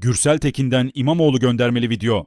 Gürsel Tekin'den İmamoğlu göndermeli video.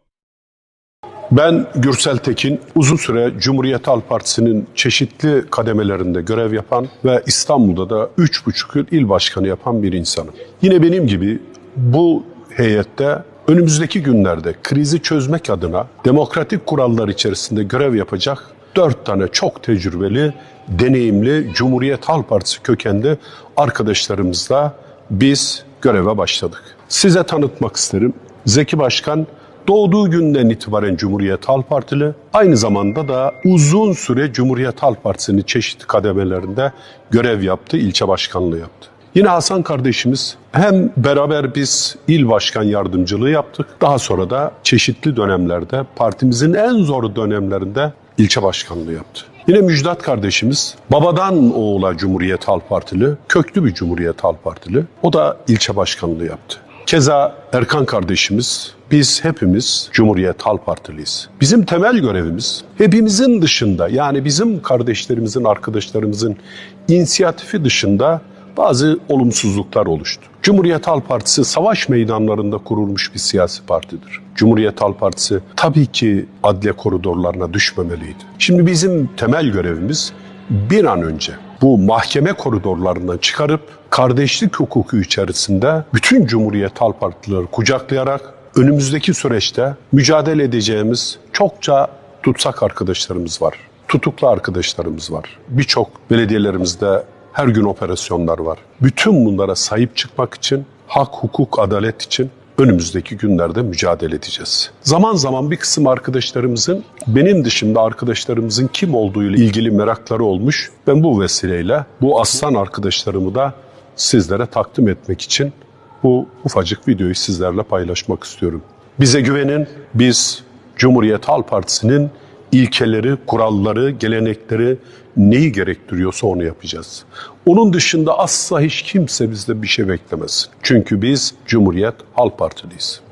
Ben Gürsel Tekin, uzun süre Cumhuriyet Halk Partisi'nin çeşitli kademelerinde görev yapan ve İstanbul'da da 3,5 yıl il başkanı yapan bir insanım. Yine benim gibi bu heyette önümüzdeki günlerde krizi çözmek adına demokratik kurallar içerisinde görev yapacak dört tane çok tecrübeli, deneyimli Cumhuriyet Halk Partisi kökenli arkadaşlarımızla biz göreve başladık. Size tanıtmak isterim. Zeki Başkan doğduğu günden itibaren Cumhuriyet Halk Partili, aynı zamanda da uzun süre Cumhuriyet Halk Partisi'nin çeşitli kademelerinde görev yaptı, ilçe başkanlığı yaptı. Yine Hasan kardeşimiz hem beraber biz il başkan yardımcılığı yaptık. Daha sonra da çeşitli dönemlerde partimizin en zor dönemlerinde ilçe başkanlığı yaptı. Yine Müjdat kardeşimiz babadan oğula Cumhuriyet Halk Partili, köklü bir Cumhuriyet Halk Partili. O da ilçe başkanlığı yaptı. Keza Erkan kardeşimiz, biz hepimiz Cumhuriyet Halk Partiliyiz. Bizim temel görevimiz hepimizin dışında yani bizim kardeşlerimizin, arkadaşlarımızın inisiyatifi dışında bazı olumsuzluklar oluştu. Cumhuriyet Halk Partisi savaş meydanlarında kurulmuş bir siyasi partidir. Cumhuriyet Halk Partisi tabii ki adliye koridorlarına düşmemeliydi. Şimdi bizim temel görevimiz bir an önce bu mahkeme koridorlarından çıkarıp kardeşlik hukuku içerisinde bütün Cumhuriyet Halk Partileri kucaklayarak önümüzdeki süreçte mücadele edeceğimiz çokça tutsak arkadaşlarımız var. Tutuklu arkadaşlarımız var. Birçok belediyelerimizde her gün operasyonlar var. Bütün bunlara sahip çıkmak için, hak, hukuk, adalet için önümüzdeki günlerde mücadele edeceğiz. Zaman zaman bir kısım arkadaşlarımızın benim dışında arkadaşlarımızın kim olduğu ile ilgili merakları olmuş. Ben bu vesileyle bu aslan arkadaşlarımı da sizlere takdim etmek için bu ufacık videoyu sizlerle paylaşmak istiyorum. Bize güvenin. Biz Cumhuriyet Halk Partisi'nin ilkeleri, kuralları, gelenekleri neyi gerektiriyorsa onu yapacağız. Onun dışında asla hiç kimse bizde bir şey beklemesin. Çünkü biz Cumhuriyet Halk Partiliyiz.